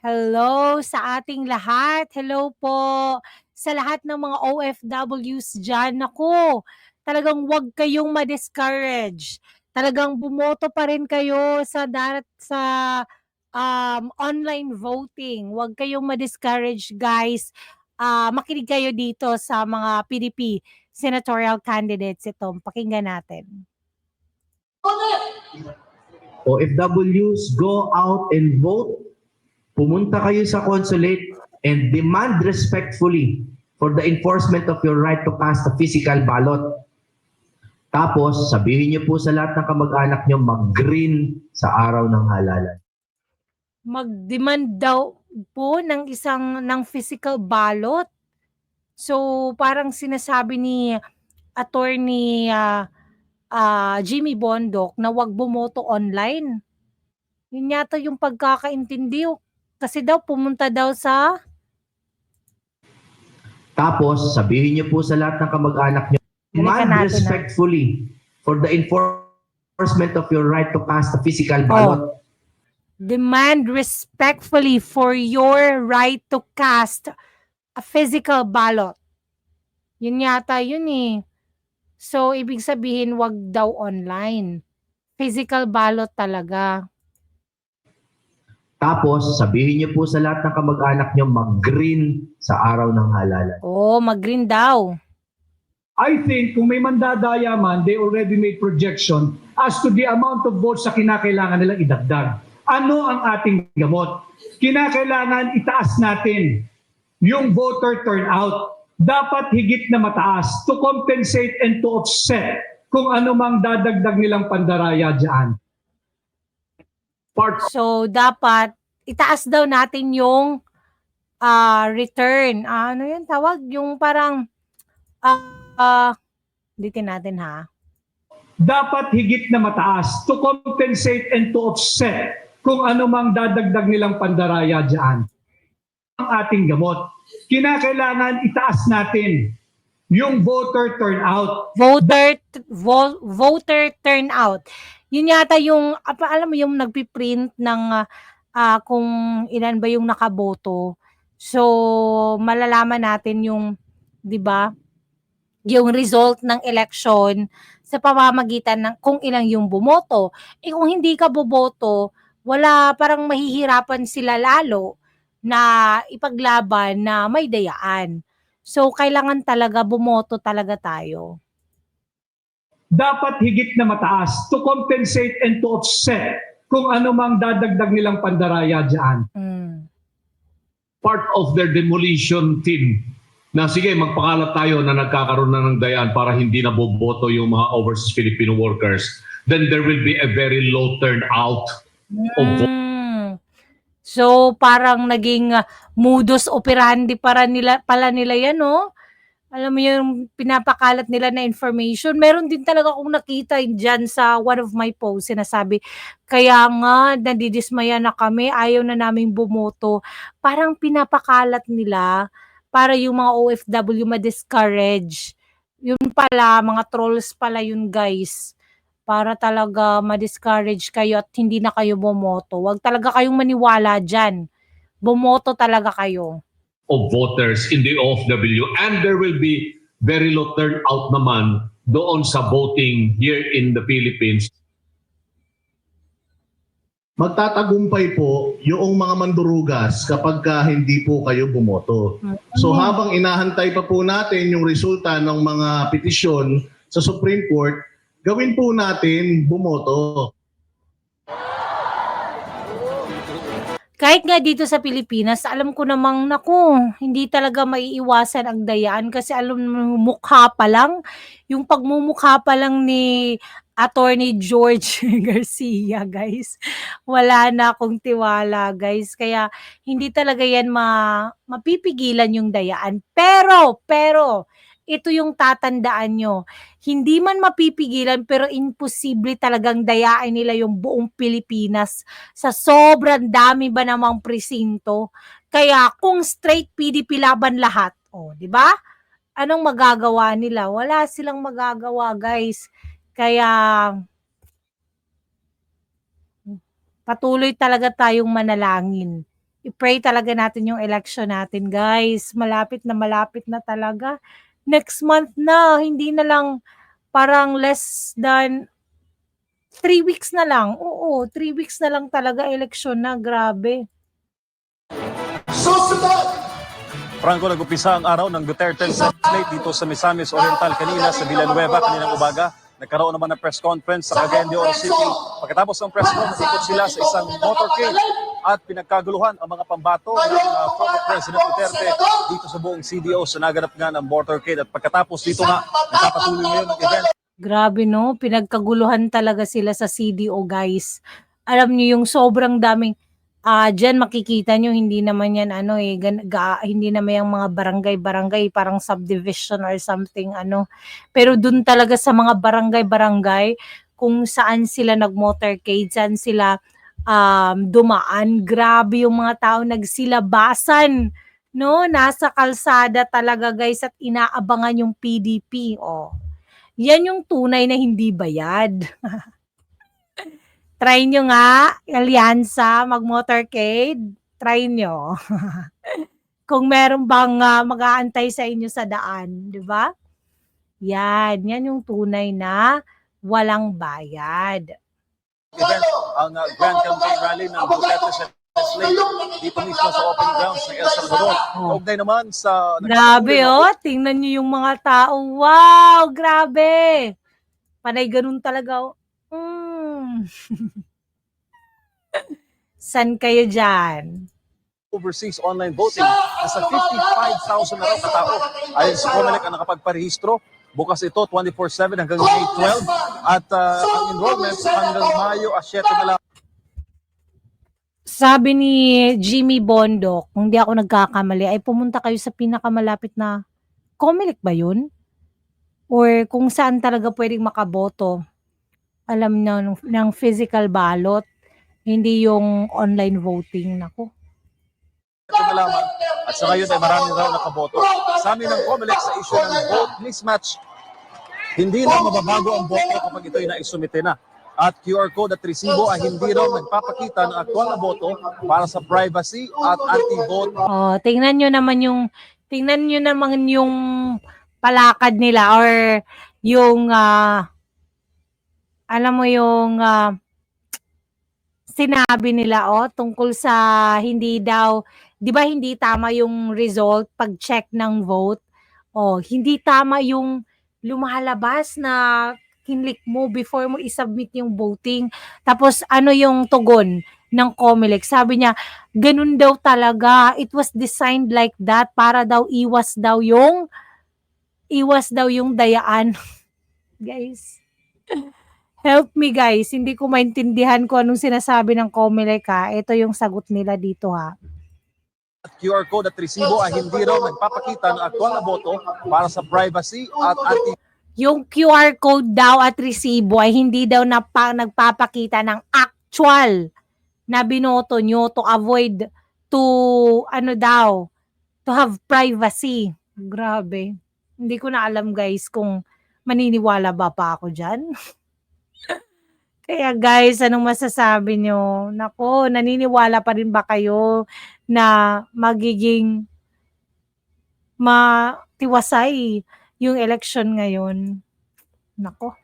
Hello sa ating lahat. Hello po sa lahat ng mga OFWs diyan. Naku, talagang 'wag kayong ma-discourage. Talagang bumoto pa rin kayo sa darat sa, um, online voting. 'Wag kayong ma-discourage guys. Ah, makinig kayo dito sa mga PDP senatorial candidates. Ito, pakinggan natin. OFWs, go out and vote. Pumunta kayo sa consulate and demand respectfully for the enforcement of your right to cast a physical ballot. Tapos, sabihin niyo po sa lahat ng kamag-anak niyo mag-green sa araw ng halalan. Mag-demand daw po ng isang ng physical ballot. So, parang sinasabi ni attorney, ah, ah, Jimmy Bondoc na 'wag bumoto online. Yun yata yung pagkakaintindi kasi daw pumunta daw sa Tapos, sabihin niyo po sa lahat ng kamag-anak niyo, ah. respectfully for the enforcement of your right to cast a physical ballot. demand respectfully for your right to cast a physical ballot. Yun yata yun eh. So, ibig sabihin, wag daw online. Physical ballot talaga. Tapos, sabihin niyo po sa lahat ng kamag-anak niyo mag-green sa araw ng halalan. Oo, mag-green daw. I think kung may mandadaya man, they already made projection as to the amount of votes na kinakailangan nilang idagdag. Ano ang ating gamot? Kinakailangan itaas natin yung voter turnout. Dapat higit na mataas to compensate and to offset kung ano mang dadagdag nilang pandaraya dyan. Part So, dapat itaas daw natin yung ah, return. Ah, ano yun tawag? Yung parang, ah, ah, ulitin natin ha. dapat higit na mataas to compensate and to offset kung ano mang dadagdag nilang pandaraya dyan. Ang ating gamot. Kinakailangan itaas natin yung voter turnout. voter vo- voter turnout. Yun yata yung apa alam mo yung nagpi-print ng ah, kung ilan ba yung nakaboto. So malalaman natin yung 'di ba? Yung result ng election sa pamamagitan ng kung ilang yung bumoto. Eh kung hindi ka boboto, wala parang mahihirapan sila lalo na ipaglaban na may dayaan. So kailangan talaga bumoto talaga tayo. Dapat higit na mataas to compensate and to offset kung ano mang dadagdag nilang pandaraya dyan. Mm. part of their demolition team na sige, magpakalat tayo na nagkakaroon na ng dayan para hindi na boboto yung mga overseas Filipino workers, then there will be a very low turnout of vote. Mm. So parang naging ah, modus operandi para nila pala nila 'yan, no? Alam mo yung pinapakalat nila na information. Meron din talaga akong nakita diyan sa one of my posts sinasabi, kaya nga nadidismaya na kami, ayaw na naming bumoto. Parang pinapakalat nila para yung mga OFW ma-discourage. Yun pala, mga trolls pala yun, guys. Para talaga ma-discourage kayo at hindi na kayo bumoto. Huwag talaga kayong maniwala dyan. Bumoto talaga kayo. Of voters in the OFW and there will be very low turnout naman doon sa voting here in the Philippines. magtatagumpay po yung mga mandurugas kapag ka hindi po kayo bumoto. So habang inahantay pa po natin yung resulta ng mga petisyon sa Supreme Court, gawin po natin bumoto. Kahit nga dito sa Pilipinas, alam ko namang, naku, hindi talaga maiiwasan ang dayaan kasi alam mo, mukha pa lang, yung pagmumukha pa lang ni Attorney George Garcia, guys. Wala na akong tiwala, guys. Kaya hindi talaga yan ma mapipigilan yung dayaan. Pero, pero, ito yung tatandaan nyo. Hindi man mapipigilan pero imposible talagang dayain nila yung buong Pilipinas sa sobrang dami ba namang presinto. Kaya kung straight PDP laban lahat, oh, 'di ba? Anong magagawa nila? Wala silang magagawa, guys. Kaya patuloy talaga tayong manalangin I-pray talaga natin yung election natin, guys. Malapit na malapit na talaga. Next month na, hindi na lang parang less than three weeks na lang. Oo, three weeks na lang talaga election na. Grabe. Franco, nag-upisa ang araw ng Duterte Senate dito sa Misamis Oriental kanina sa Villanueva kaninang umaga. Nagkaroon naman ng press conference sa Cagayan de Oro City. Pagkatapos ng press conference, ikot sila sa isang motorcade at pinagkaguluhan ang mga pambato ng uh, former President Duterte dito sa buong CDO sa naganap nga ng motorcade. At pagkatapos dito nga, nakapatuloy ngayon ang event Grabe no, pinagkaguluhan talaga sila sa CDO guys. Alam niyo yung sobrang daming ah diyan makikita nyo hindi naman yan ano eh gan, ga, hindi naman yung mga barangay-barangay parang subdivision or something ano. Pero dun talaga sa mga barangay-barangay kung saan sila nag-motorcade, saan sila um, dumaan, grabe yung mga tao nagsilabasan no nasa kalsada talaga guys at inaabangan yung PDP oh yan yung tunay na hindi bayad. Try nyo nga, alyansa, mag-motorcade. Try nyo. Kung meron bang uh, mag-aantay sa inyo sa daan, di ba? Yan, yan yung tunay na walang bayad. Event ang uh, Grand Campaign Rally ng Duterte Senate dito mismo sa open grounds ng El Salvador. Kaugnay naman sa Grabe oh, tingnan nyo yung mga tao. Wow, grabe. Panay ganun talaga. oh. Mm. San kayo dyan? overseas online voting. Nasa 55,000 na raw katao. Ayon sa COMELEC ang nakapagparehistro. Bukas ito 24-7 hanggang May 12 at uh, ang enrollment hanggang Mayo a 7 na lang. Sabi ni Jimmy Bondo, kung di ako nagkakamali, ay pumunta kayo sa pinakamalapit na Comelec ba yun? Or kung saan talaga pwedeng makaboto. Alam na ng, ng physical ballot, hindi yung online voting. Nako. Ito na lamang. At sa ngayon ay marami raw nakaboto. Sa amin ng COMELEC sa issue ng vote mismatch, hindi na mababago ang boto kapag ito'y naisumite na. At QR code at resibo ay hindi raw nagpapakita ng aktual na boto para sa privacy at anti-vote Oh, tingnan nyo naman yung tingnan nyo naman yung palakad nila or yung ah, alam mo yung ah, sinabi nila oh tungkol sa hindi daw 'di ba hindi tama yung result pag check ng vote oh hindi tama yung lumalabas na kinlik mo before mo isubmit yung voting tapos ano yung tugon ng COMELEC sabi niya ganun daw talaga. It was designed like that para daw iwas daw yung iwas daw yung dayaan. guys. Help me guys. Hindi ko maintindihan kung anong sinasabi ng Comelec ha. Ito yung sagot nila dito ha. At QR code at resibo ay hindi raw nagpapakita ng aktual na boto para sa privacy at anti Yung QR code daw at resibo ay hindi daw napa, nagpapakita ng actual na binoto nyo to avoid to ano daw to have privacy. Grabe. Hindi ko na alam guys kung maniniwala ba pa ako dyan. Kaya guys, anong masasabi nyo? Nako, naniniwala pa rin ba kayo na magiging matiwasay yung election ngayon? Nako.